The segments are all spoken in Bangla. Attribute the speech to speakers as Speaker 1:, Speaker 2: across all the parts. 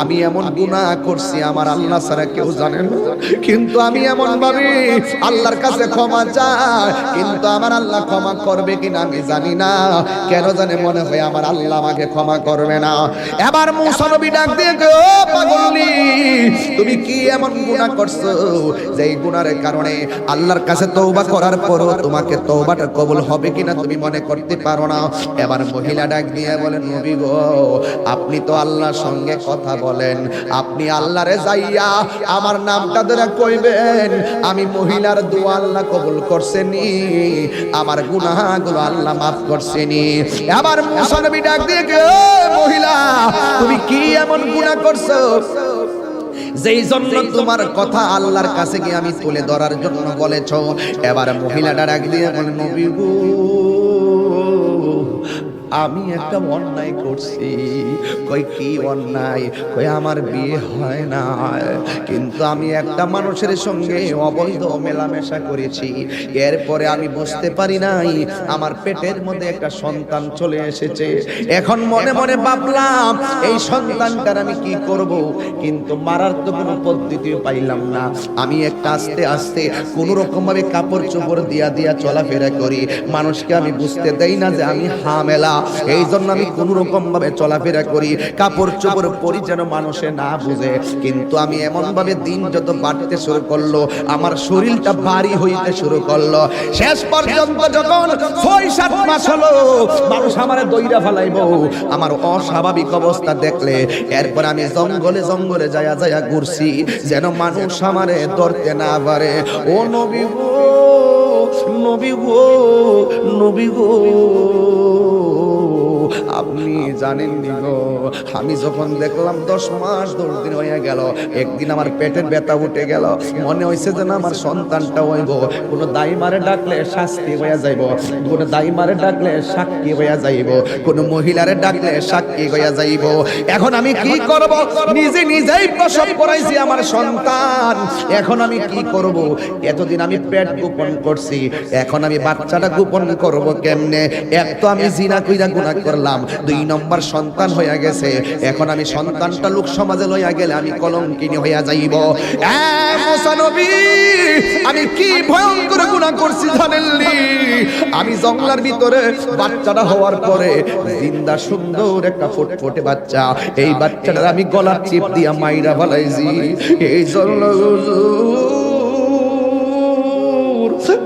Speaker 1: আমি এমন গুনাহ করছি, আমার আল্লাহ ছাড়া কেউ জানে না। কিন্তু আমি এমন ভাবি আল্লাহর কাছে ক্ষমা চাই, কিন্তু আমার আল্লাহ ক্ষমা করবে কিনা আমি জানি না। কেন জানে মনে হয় আমার আল্লাহ আমাকে ক্ষমা করবে না। এবার মুসা নবী ডাক দিয়ে পাগলি, তুমি কি এমন গুনাহ করছ যে এই গুনার কারণে আল্লাহর কাছে তওবা করার পরও তোমাকে তওবাটা কবুল হবে কিনা তুমি মনে করতে পারো না? এবার মহিলা ডাক দিয়ে বলেন নবী গো, আপনি তো আল্লাহর সঙ্গে কথা বলেন আপনি আল্লাহরে যাইয়া আমার নামটা ধরে কইবেন আমি মহিলার দোয়া আল্লাহ কবুল করছেনি আমার গুনাহগুলো আল্লাহ মাফ করছেনি। এবার মুসা নবী ডাক দিয়ে মহিলা তুমি কি এমন গুনাহ করছ? যেই জন্য তোমার কথা আল্লাহর কাছে গিয়ে আমি তুলে ধরার জন্য বলেছ এবার মহিলাটা ডাক দিয়ে বলে নবী গো আমি একটা অন্যায় করছি। কই কি অন্যায়? কই আমার বিয়ে হয় না। কিন্তু আমি একটা মানুষের সঙ্গে অবৈধ মেলামেশা করেছি। এরপরে আমি বুঝতে পারি নাই, আমার পেটের মধ্যে একটা সন্তান চলে এসেছে। এখন মনে মনে ভাবলাম, এই সন্তানটার আমি কি করব? কিন্তু মারার তো কোনো পদ্ধতিও পাইলাম না। আমি একটা আস্তে আস্তে কোন রকম ভাবে কাপড় চোপড় দিয়া দিয়া চলাফেরা করি। মানুষকে আমি বুঝতে দেই না যে আমি হামেলা। এই জন্য আমি কোন রকম ভাবে চলাফেরা করি কাপড় চোপড় পরি যেন মানুষে না বুঝে। কিন্তু আমি এমন ভাবে দিন যত বাড়তে শুরু করল, আমার শরীরটা ভারী হইতে শুরু করল। শেষ পর্যন্ত যখন ছয়, সাত মাস হলো, মানুষ আমার দইরা ফেলাইবো। আমার অস্বাভাবিক অবস্থা দেখলে, এরপর আমি জঙ্গলে জঙ্গলে যায়া যায়া ঘুরছি, যেন মানুষ আমারে ধরতে না পারে। ও নবী গো নবী গো নবী গো। আপনি জানেন নি গো। আমি যখন দেখলাম দশ মাস দশ দিন হয়ে গেল একদিন আমার পেটের ব্যথা উঠে গেল মনে হয়েছে যে না আমার সন্তানটা হইব। কোনো দাই মারে ডাকলে শাস্তি হইয়া যাইব কোনো দাই মারে ডাকলে সাক্ষী হইয়া যাইব কোনো মহিলারে ডাকলে সাক্ষী হইয়া যাইব। এখন আমি কি করব? নিজে নিজেই প্রসব করাইছি আমার সন্তান। এখন আমি কি করব? এতদিন আমি পেট গোপন করছি এখন আমি বাচ্চাটা গোপন করব কেমনে? এক তো আমি জিনা কইরা গুনাহ করলাম দুই নম্বর সন্তান হইয়া গেছে। এখন আমি সন্তানটা লোক সমাজে লইয়া গেলে আমি কলঙ্কিনী হইয়া যাইব। আমি কি ভয়ঙ্কর গুনাহ করছি জানেননি আমি জঙ্গলার ভিতরে বাচ্চাটা হওয়ার পরে জিন্দা সুন্দর একটা ফুটফুটে বাচ্চা। এই বাচ্চাটার আমি গলার চিপ দিয়া মাইরা ফেলাইছি। এই জন্য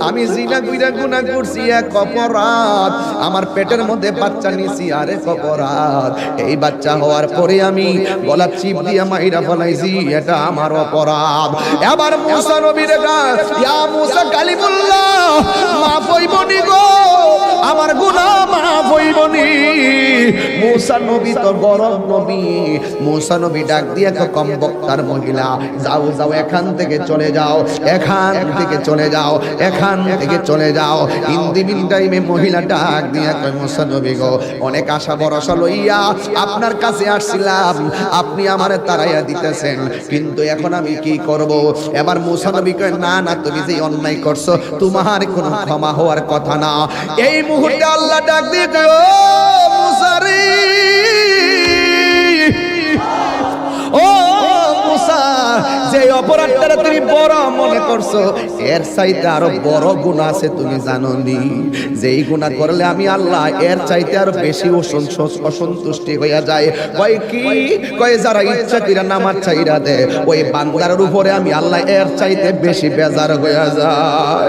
Speaker 1: আমি জিনা গুইরা গুনা করছি এক অপরাধ। আমার পেটের মধ্যে বাচ্চা নিছি আরে অপরাধ। এই বাচ্চা হওয়ার পরে আমি গলার চিপ দিয়া মাইরা ফলাইছি, এটা আমার অপরাধ। এবার মুসা নবীর ইয়া মুসা কালিমুল্লাহ, মাফ হইবনি গো। আমার গুনাহ মাফ হইবনি মুসা নবী তো গরম নবী। মুসা নবী ডাক দিয়ে তো কম বক্তার মহিলা, যাও যাও, এখান থেকে চলে যাও, এখান থেকে চলে যাও, এখান থেকে চলে যাও। ইন মিন টাইমে মহিলা ডাক দিয়া কয়, মুসা নবী গো, অনেক আশা ভরসা লইয়া আপনার কাছে আসছিলাম, আপনি আমারে তাড়াইয়া দিতেছেন, কিন্তু এখন আমি কি করব? এবার মুসা নবী কয়, না না, তুমি যে অন্যায় করছ, তোমার কোনো ক্ষমা হওয়ার কথা না। এই মুহূর্তে আল্লাহ ডাক দিয়ে ও মুসারি। ও মুসা, যে অপরাধটা তুমি বড় মনে করছ, এর চাইতে আরও বড় গুণ আছে তুমি জানো নি যেই গুণা করলে আমি আল্লাহ এর চাইতে আরও বেশি অসন্তোষ- অসন্তুষ্টি হইয়া যায়। কয় কি? কয় যারা ইচ্ছা কিরা নামাজ চাইরা দে ওই বান্দার উপরে আমি আল্লাহ এর চাইতে বেশি বেজার হইয়া যায়।